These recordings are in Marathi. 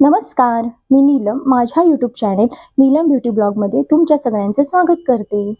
नमस्कार मी नीलम. माझ्या यूट्यूब चॅनेल नीलम ब्युटी ब्लॉगमध्ये तुमच्या सगळ्यांचं स्वागत करते.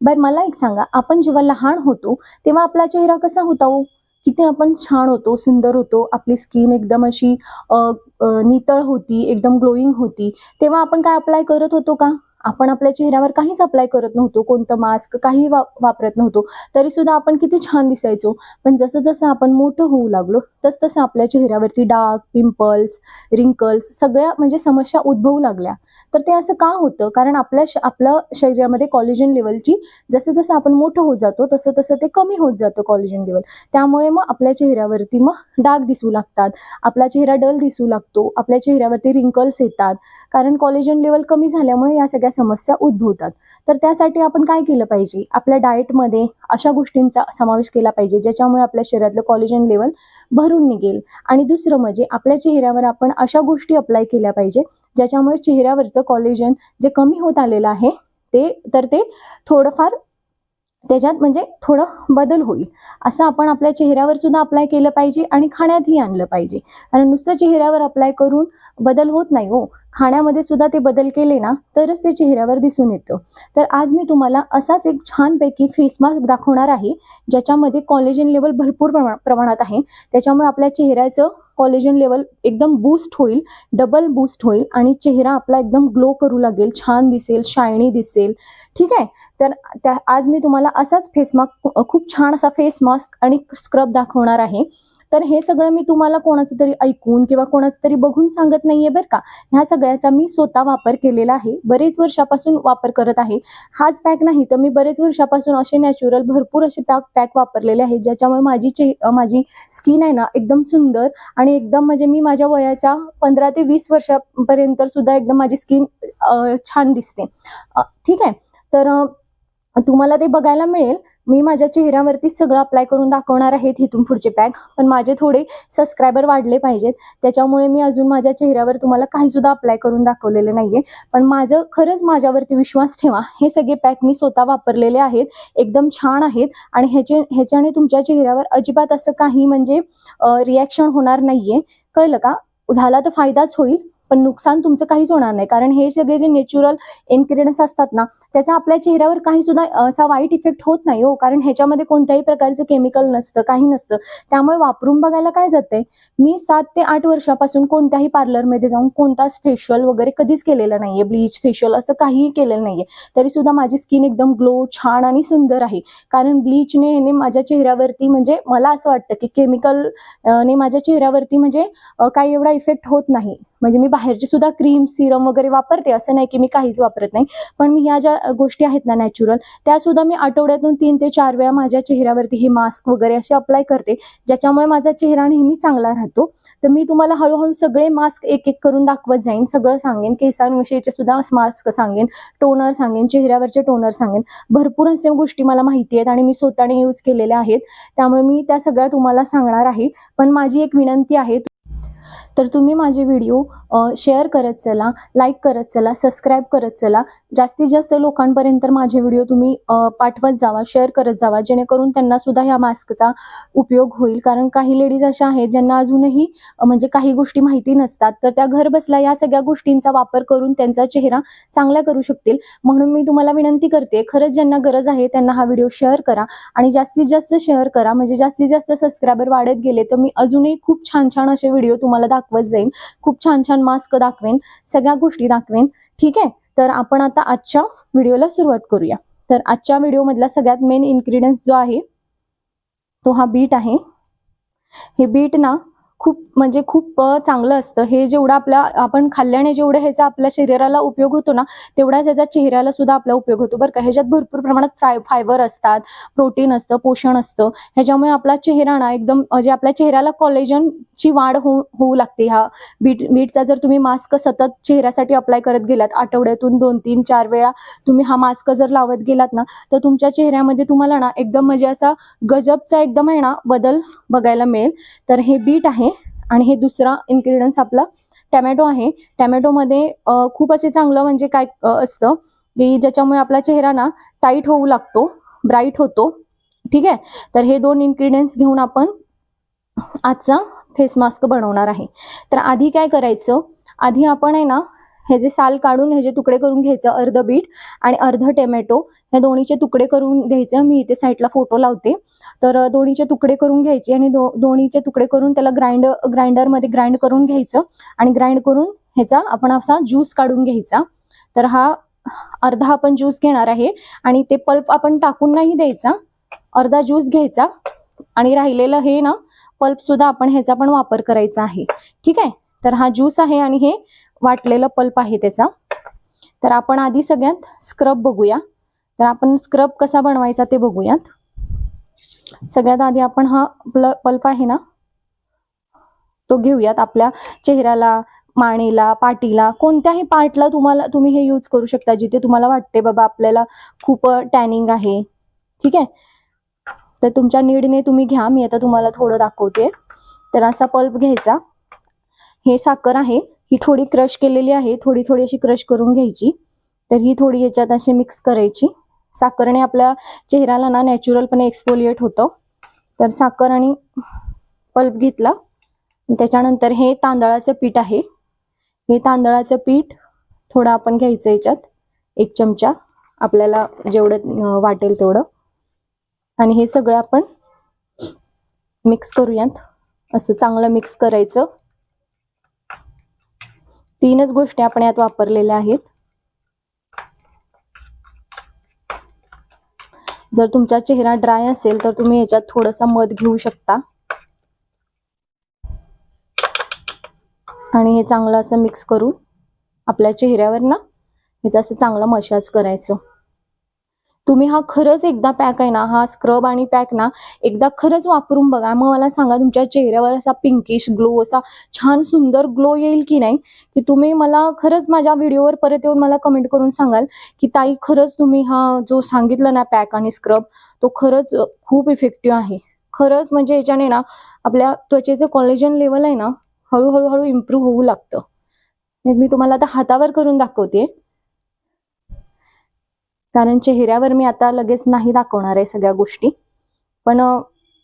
बरं मला एक सांगा आपण जेव्हा लहान होतो तेव्हा आपला चेहरा कसा होता हो? किती आपण छान होतो सुंदर होतो आपली स्किन एकदम अशी नितळ होती एकदम ग्लोईंग होती. तेव्हा आपण काय अप्लाय करत होतो का? आपण आपल्या चेहऱ्यावर काहीच अप्लाय करत नव्हतो कोणतं मास्क काही वा वापरत नव्हतो तरी सुद्धा आपण किती छान दिसायचो. पण जसं जसं आपण मोठं होऊ लागलो तस तसं आपल्या चेहऱ्यावरती डाग पिंपल्स रिंकल्स सगळ्या म्हणजे समस्या उद्भवू लागल्या. तर ते असं का होतं? कारण आपल्या श- आपल्या शरीरामध्ये कॉलेजन लेवलची जसं जसं आपण मोठं होत जातो तसं तसं ते कमी होत जातं कॉलेजन लेवल त्यामुळे मग आपल्या चेहऱ्यावरती मग डाग दिसू लागतात. आपला चेहरा डल दिसू लागतो. आपल्या चेहऱ्यावरती रिंकल्स येतात. कारण कॉलेजन लेवल कमी झाल्यामुळे या सगळ्या समस्या उद्भवतात. तर त्यासाठी आपण काय केलं पाहिजे? आपल्या डाएटमध्ये अशा गोष्टींचा समावेश केला पाहिजे ज्याच्यामुळे आपल्या शरीरातलं कॉलेजन लेवल भरून निघेल. आणि दुसरं म्हणजे आपल्या चेहऱ्यावर आपण अशा गोष्टी अप्लाय केल्या पाहिजे ज्याच्यामुळे चेहऱ्यावरचं कॉलेजन जे कमी होत आलेलं आहे ते तर ते थोडंफार त्याच्यात म्हणजे थोडं बदल होईल. असं आपण आपल्या चेहऱ्यावर सुद्धा अप्लाय केलं पाहिजे आणि खाण्यातही आणलं पाहिजे. कारण नुसतं चेहऱ्यावर अप्लाय करून बदल होत नाही हो. खाण्यामध्ये सुद्धा ते बदल केले ना तरच ते चेहऱ्यावर दिसून येतं. तर आज मी तुम्हाला असाच एक छानपैकी फेस मास्क दाखवणार आहे ज्याच्यामध्ये कॉलेजन लेवल भरपूर प्रमा- प्रमाणात आहे. त्याच्यामुळे आपल्या चेहऱ्याचं कॉलेजन लेवल एकदम बूस्ट होईल डबल बूस्ट होईल आणि चेहरा आपला एकदम ग्लो करू लागेल छान दिसेल शायनी दिसेल. ठीक आहे? तर त्या आज मी तुम्हाला असाच फेस मास्क खूप छान असा फेस मास्क आणि स्क्रब दाखवणार आहे. तर हे सगळं मी तुम्हाला कोणाचं तरी ऐकून किंवा कोणाचं तरी बघून सांगत नाहीये बरं का. ह्या सगळ्याचा मी स्वतः वापर केलेला आहे. बरेच वर्षापासून वापर करत आहे. हाच पॅक नाही तर मी बरेच वर्षापासून असे नॅचरल भरपूर असे पॅक पॅक वापरलेले आहेत. ज्याच्यामुळे माझी चे माझी स्किन आहे ना एकदम सुंदर आणि एकदम म्हणजे मी माझ्या वयाच्या पंधरा ते वीस वर्षापर्यंत सुद्धा एकदम माझी स्किन छान दिसते. ठीक आहे. तर तुम्हाला ते बघायला मिळेल. मी माझ्या चेहऱ्यावरती सगळं अप्लाय करून दाखवणार आहेत इथून पुढचे पॅक पण माझे थोडे सबस्क्रायबर वाढले पाहिजेत. त्याच्यामुळे मी अजून माझ्या चेहऱ्यावर तुम्हाला काही सुद्धा अप्लाय करून दाखवलेलं नाहीये. पण माझं खरंच माझ्यावरती विश्वास ठेवा. हे सगळे पॅक मी स्वतः वापरलेले आहेत. एकदम छान आहेत. आणि ह्याचे ह्याच्याने तुमच्या चेहऱ्यावर अजिबात असं काही म्हणजे रिॲक्शन होणार नाहीये. कळलं का? झाला तर फायदाच होईल. पण नुकसान तुमचं काहीच होणार नाही. कारण हे सगळे जे नेचरल इन्ग्रेडियंट्स असतात ना त्याचा आपल्या चेहऱ्यावर काही सुद्धा असा वाईट इफेक्ट होत नाही हो. कारण ह्याच्यामध्ये कोणत्याही प्रकारचं केमिकल नसतं काही नसतं. त्यामुळे वापरून बघायला काय जाते मी सात ते आठ वर्षापासून कोणत्याही पार्लरमध्ये जाऊन कोणताच फेशियल वगैरे कधीच केलेलं नाहीये. ब्लीच फेशियल असं काहीही केलेलं नाहीये. तरी सुद्धा माझी स्किन एकदम ग्लो छान आणि सुंदर आहे. कारण ब्लीचने ह्याने माझ्या चेहऱ्यावरती म्हणजे मला असं वाटतं की केमिकल ने माझ्या चेहऱ्यावरती म्हणजे काही एवढा इफेक्ट होत नाही. म्हणजे मी बाहेरची सुद्धा क्रीम सिरम वगैरे वापरते. असं नाही की मी काहीच वापरत नाही. पण मी ह्या ज्या गोष्टी आहेत ना नॅचरल त्या सुद्धा मी आठवड्यातून तीन ते चार वेळा माझ्या चेहऱ्यावरती हे मास्क वगैरे असे अप्लाय करते ज्याच्यामुळे माझा चेहरा नेहमी चांगला राहतो. तर मी तुम्हाला हळूहळू सगळे मास्क एक एक करून दाखवत जाईन. सगळं सांगेन. केसांविषयीचे सुद्धा मास्क सांगेन. टोनर सांगेन. चेहऱ्यावरचे टोनर सांगेन. भरपूर असे गोष्टी मला माहिती आहेत आणि मी स्वतःने यूज केलेल्या आहेत. त्यामुळे मी त्या सगळ्या तुम्हाला सांगणार आहे. पण माझी एक विनंती आहे तर तुम्ही माझे व्हिडिओ शेअर करत चला लाईक करत चला सबस्क्राईब करत चला. जास्तीत जास्त लोकांपर्यंत माझे व्हिडिओ तुम्ही पाठवत जावा शेअर करत जावा जेणेकरून त्यांना सुद्धा ह्या मास्कचा उपयोग होईल. कारण काही लेडीज अशा आहेत ज्यांना अजूनही म्हणजे काही गोष्टी माहिती नसतात. तर त्या घर बसल्या या सगळ्या गोष्टींचा वापर करून त्यांचा चेहरा चांगला करू शकतील. म्हणून मी तुम्हाला विनंती करते खरंच ज्यांना गरज आहे त्यांना हा व्हिडिओ शेअर करा आणि जास्तीत जास्त शेअर करा. म्हणजे जास्तीत जास्त सबस्क्रायबर वाढत गेले तर मी अजूनही खूप छान छान असे व्हिडिओ तुम्हाला दाखवत जाईन. खूप छान छान मास्क दाखवेन. सगळ्या गोष्टी दाखवेन. ठीक आहे? तर आपण आता आजच्या व्हिडिओला सुरुवात करूया. तर आजच्या व्हिडिओमधला सगळ्यात मेन इन्ग्रेडियंट्स जो आहे तो हा बीट आहे. हे बीट ना खूप म्हणजे खूप चांगलं असतं. हे जेवढं आपल्या आपण खाल्ल्याने जेवढं ह्याचा आपल्या शरीराला उपयोग होतो ना तेवढाच ह्याचा चेहऱ्याला सुद्धा आपला उपयोग होतो बरं का. ह्याच्यात भरपूर प्रमाणात फ्राय फायबर असतात प्रोटीन असतं पोषण असतं. ह्याच्यामुळे आपला चेहरा ना एकदम म्हणजे आपल्या चेहऱ्याला कॉलेजनची वाढ होऊ होऊ लागते. ह्या बीट बीटचा जर तुम्ही मास्क सतत चेहऱ्यासाठी अप्लाय करत गेलात आठवड्यातून दोन तीन चार वेळा तुम्ही हा मास्क जर लावत गेलात ना तर तुमच्या चेहऱ्यामध्ये तुम्हाला ना एकदम म्हणजे असा गजबचा एकदम आहे ना बदल बघायला मिळेल. तर हे बीट आहे आणि हे दुसरा इन्ग्रेडियंट्स आपला टॅमॅटो आहे. टॅमॅटोमध्ये खूप असे चांगलं म्हणजे काय असतं की ज्याच्यामुळे आपला चेहरा ना टाईट होऊ लागतो ब्राईट होतो. ठीक आहे? तर हे दोन इन्ग्रेडियंट्स घेऊन आपण आजचा फेस मास्क बनवणार आहे. तर आधी काय करायचं? आधी आपण आहे ना हे जे साल काढून हे जे तुकडे करून घ्यायचं अर्ध बीट आणि अर्ध टोमॅटो हे दोन्हीचे तुकडे करून घ्यायचे. मी इथे साईडला फोटो लावते. तर दोन्हीचे तुकडे करून घ्यायचे आणि दो दोन्हीचे तुकडे करून त्याला ग्राइंड ग्राइंडरमध्ये ग्राइंड करून घ्यायचं आणि ग्राइंड करून ह्याचा आपण असा ज्यूस काढून घ्यायचा. तर हा अर्धा आपण ज्यूस घेणार आहे आणि ते पल्प आपण टाकून नाही द्यायचा. अर्धा ज्यूस घ्यायचा आणि राहिलेलं हे ना पल्प सुद्धा आपण ह्याचा पण वापर करायचा आहे. ठीक आहे? तर हा ज्यूस आहे आणि हे वाटलेला पल्प आहे त्याचा. तर आपण आधी सगळ्यात स्क्रब बघूया. तर आपण स्क्रब कसा बनवायचा ते बघूयात. सगळ्यात आधी आपण हा पल्प आहे ना तो घेऊयात आपल्या चेहऱ्याला मानेला पाटीला कोणत्याही पार्टला तुम्हाला तुम्ही हे यूज करू शकता जिथे तुम्हाला वाटते बाबा आपल्याला खूप टॅनिंग आहे. ठीक आहे? तर तुमच्या नीडने तुम्ही घ्या मी आता तुम्हाला थोडं दाखवते. तर असा पल्प घ्यायचा. हे साखर आहे. ही थोडी क्रश केलेली आहे थोडी थोडी अशी क्रश करून घ्यायची. तर ही थोडी याच्यात अशी मिक्स करायची. साखरने आपल्या चेहऱ्याला ना नॅचरलपणे एक्सपोलिएट होतं. तर साखर आणि पल्प घेतला. त्याच्यानंतर हे तांदळाचं पीठ आहे. हे तांदळाचं पीठ थोडं आपण घ्यायचं याच्यात. एक चमचा आपल्याला जेवढं वाटेल तेवढं. आणि हे सगळं आपण मिक्स करूयात. असं चांगलं मिक्स करायचं. तीनच गोष्टी आपण यात वापरलेल्या आहेत. जर तुमचा चेहरा ड्राय असेल तर तुम्ही याच्यात थोडंसं मध घेऊ शकता. आणि हे चांगलं असं मिक्स करून आपल्या चेहऱ्यावर ना ह्याचं असं चांगलं मशाज करायचं. तुम्ही हा खरंच एकदा पॅक आहे ना हा स्क्रब आणि पॅक ना एकदा खरंच वापरून बघा. मग मला सांगा तुमच्या चेहऱ्यावर असा पिंकिश ग्लो असा छान सुंदर ग्लो येईल की नाही? की तुम्ही मला खरंच माझ्या व्हिडिओवर परत येऊन मला कमेंट करून सांगाल की ताई खरंच तुम्ही हा जो सांगितलं ना पॅक आणि स्क्रब तो खरंच खूप इफेक्टिव्ह आहे. खरंच म्हणजे याच्याने ना आपल्या त्वचेचं कॉलेजन लेवल आहे ना हळूहळू हळू इम्प्रूव्ह होऊ लागतं. मी तुम्हाला आता हातावर करून दाखवते. कारण चेहऱ्यावर मी आता लगेच नाही दाखवणार आहे सगळ्या गोष्टी. पण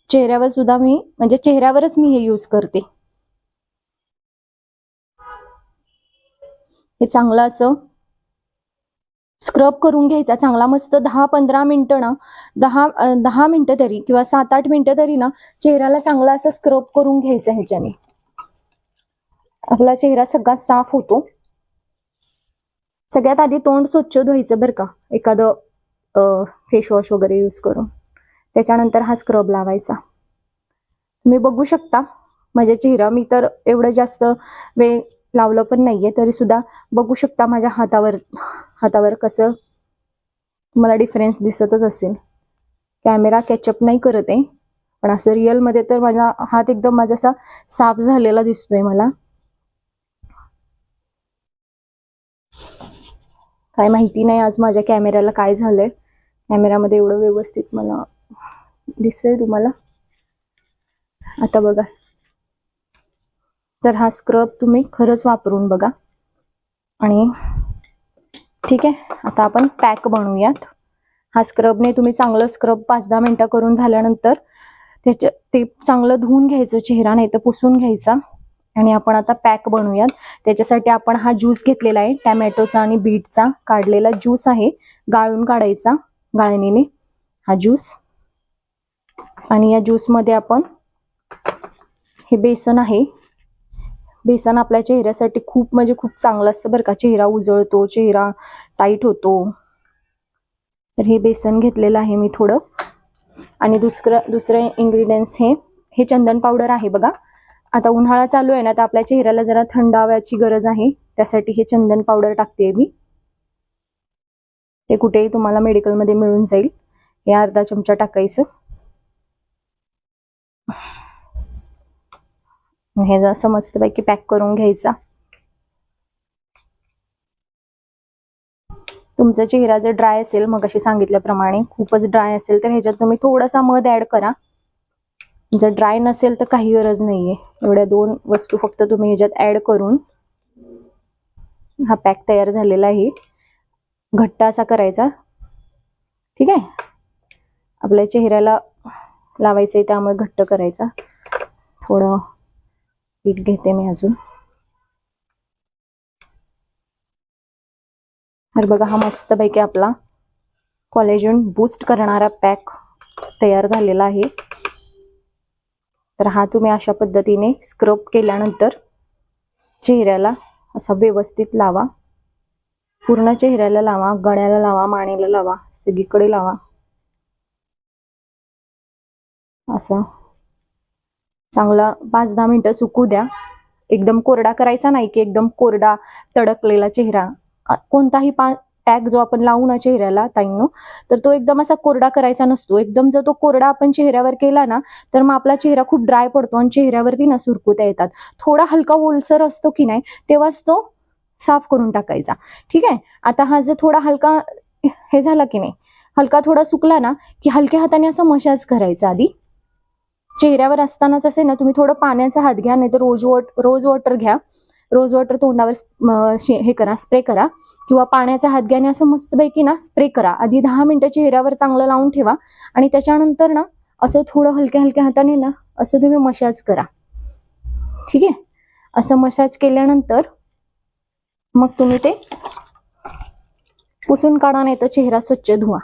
चेहऱ्यावर सुद्धा मी म्हणजे चेहऱ्यावरच मी हे यूज करते. हे चांगलं असं. स्क्रब करून घ्यायचा चांगला मस्त दहा पंधरा मिनटं ना दहा दहा मिनटं तरी किंवा सात आठ मिनटं तरी ना चेहऱ्याला चांगला असं स्क्रब करून घ्यायचं ह्याच्याने. आपला चेहरा सगळा साफ होतो. सगळ्यात आधी तोंड स्वच्छ धुवायचं बरं का. एखादं फेस वॉश वगैरे यूज करून. त्याच्यानंतर हा स्क्रब लावायचा. तुम्ही बघू शकता माझ्या चेहरा. मी तर एवढं जास्त वेळ लावलं पण नाहीये तरी सुद्धा बघू शकता माझ्या हातावर हातावर कसं तुम्हाला डिफरन्स दिसतच असेल. कॅमेरा कॅचअप नाही करत आहे. पण असं रिअलमध्ये तर माझा हात एकदम माझा असा साफ झालेला दिसतोय मला. काय माहिती नाही. आज माझ्या कॅमेऱ्याला काय झालंय? कॅमेऱ्यामध्ये एवढं व्यवस्थित मला दिसतंय तुम्हाला? आता बघा. तर हा स्क्रब तुम्ही खरंच वापरून बघा. आणि ठीक आहे. आता आपण पॅक बनवूयात. हा स्क्रबने तुम्ही चांगलं स्क्रब पाच दहा मिनटं करून झाल्यानंतर त्याच्या ते चांगलं धुवून घ्यायचं चेहरा नाही तर पुसून घ्यायचा. आणि आपण आता पॅक बनवूयात. त्याच्यासाठी आपण हा ज्यूस घेतलेला आहे. टॅमॅटोचा आणि बीटचा काढलेला ज्यूस आहे. गाळून काढायचा गाळणीने हा ज्यूस. आणि या ज्यूसमध्ये आपण हे बेसन आहे. बेसन आपल्या चेहऱ्यासाठी खूप म्हणजे खूप चांगलं असतं बरं का. चेहरा उजळतो चेहरा टाईट होतो. तर हे बेसन घेतलेलं आहे मी थोडं. आणि दुसरं दुसरं इन्ग्रेडियंट्स हे हे चंदन पावडर आहे बघा. आता उन्हाळा चालू आहे ना तर आपल्या चेहऱ्याला जरा थंडाव्याची गरज आहे. त्यासाठी हे चंदन पावडर टाकते मी. ते कुठेही तुम्हाला मेडिकलमध्ये मिळून जाईल. हे अर्धा चमचा टाकायचं. हे जसं मस्तपैकी पॅक करून घ्यायचा. तुमचा चेहरा जर ड्राय असेल मग अशी सांगितल्याप्रमाणे खूपच ड्राय असेल तर ह्याच्यात तुम्ही थोडासा मध ऍड करा. जर ड्राय नसेल तर काही गरज नाहीये. एवढ्या दोन वस्तू फक्त तुम्ही ह्याच्यात ऍड करून हा पॅक तयार झालेला आहे. घट्ट असा करायचा. ठीक आहे? आपल्या चेहऱ्याला लावायचं आहे त्यामुळे घट्ट करायचा. थोडं पीठ घेते मी अजून. तर बघा हा मस्तपैकी आपला कॉलेजन बूस्ट करणारा पॅक तयार झालेला आहे. तर हा तुम्ही अशा पद्धतीने स्क्रब केल्यानंतर चेहऱ्याला असा व्यवस्थित लावा. पूर्ण चेहऱ्याला लावा गळ्याला लावा मानेला लावा सगळीकडे लावा. असा. चांगला पाच दहा मिनिटं सुकू द्या. एकदम कोरडा करायचा नाही की एकदम कोरडा तडकलेला चेहरा. कोणताही पा टॅग जो आपण लावू ना चेहऱ्याला ताईंनो तर तो एकदम असा कोरडा करायचा नसतो. एकदम जर तो कोरडा आपण चेहऱ्यावर केला ना तर मग आपला चेहरा खूप ड्राय पडतो आणि चेहऱ्यावरती ना सुरकुत्या येतात. थोडा हलका ओलसर असतो की नाही तेव्हाच तो साफ करून टाकायचा. ठीक आहे? आता हा जर थोडा हलका हे झाला की नाही हलका थोडा सुकला ना की हलक्या हाताने असं मशाज करायचा आधी. चेहऱ्यावर असतानाच असे ना तुम्ही थोडं पाण्याचा हात घ्या नाही तर रोज वॉट रोज वॉटर घ्या. रोज वॉटर तोंडावर हे करा स्प्रे करा. किंवा पाण्याचा हातग्याने असं मस्तपैकी ना स्प्रे करा. आधी दहा मिनिटं चेहऱ्यावर चांगलं लावून ठेवा. आणि त्याच्यानंतर ना असं थोडं हलक्या हलक्या हाताने ना असं तुम्ही मसाज करा. ठीक आहे? असं मसाज केल्यानंतर मग तुम्ही ते पुसून काढा नाही तर चेहरा स्वच्छ धुवा.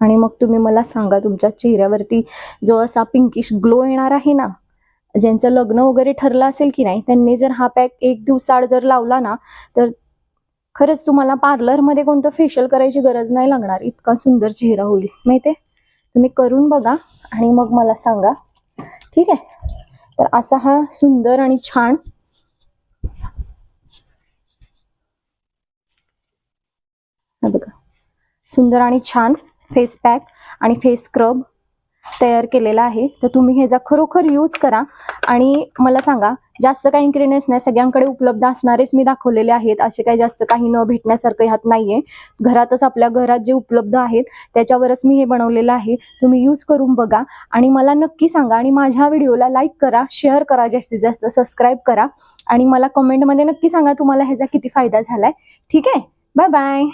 आणि मग तुम्ही मला सांगा तुमच्या चेहऱ्यावरती जो असा पिंकिश ग्लो येणार आहे ना ज्यांचं लग्न वगैरे ठरलं असेल की नाही त्यांनी जर हा पॅक एक दिवसाआड जर लावला ना तर खरंच तुम्हाला पार्लरमध्ये कोणतं फेशियल करायची गरज नाही लागणार. इतका सुंदर चेहरा होईल. माहिती तुम्ही करून बघा आणि मग मला सांगा. ठीक आहे? तर असा हा सुंदर आणि छान बघा. सुंदर आणि छान फेस पॅक आणि फेस स्क्रब तयार केलेला आहे. तर तुम्ही ह्याचा खरोखर यूज करा. आणि मला सांगा जास्त काही इन्ग्रेडियंट्स नाही सगळ्यांकडे उपलब्ध असणारेच मी दाखवलेले आहेत. असे काही जास्त काही न भेटण्यासारखं ह्यात नाहीये. घरातच आपल्या घरात जे उपलब्ध आहेत त्याच्यावरच मी हे बनवलेलं आहे. तुम्ही यूज करून बघा. आणि मला नक्की सांगा आणि माझ्या व्हिडिओला लाईक करा शेअर करा जास्तीत जास्त सबस्क्राईब करा. आणि मला कमेंटमध्ये नक्की सांगा तुम्हाला ह्याचा किती फायदा झालाय. ठीक आहे? Bye bye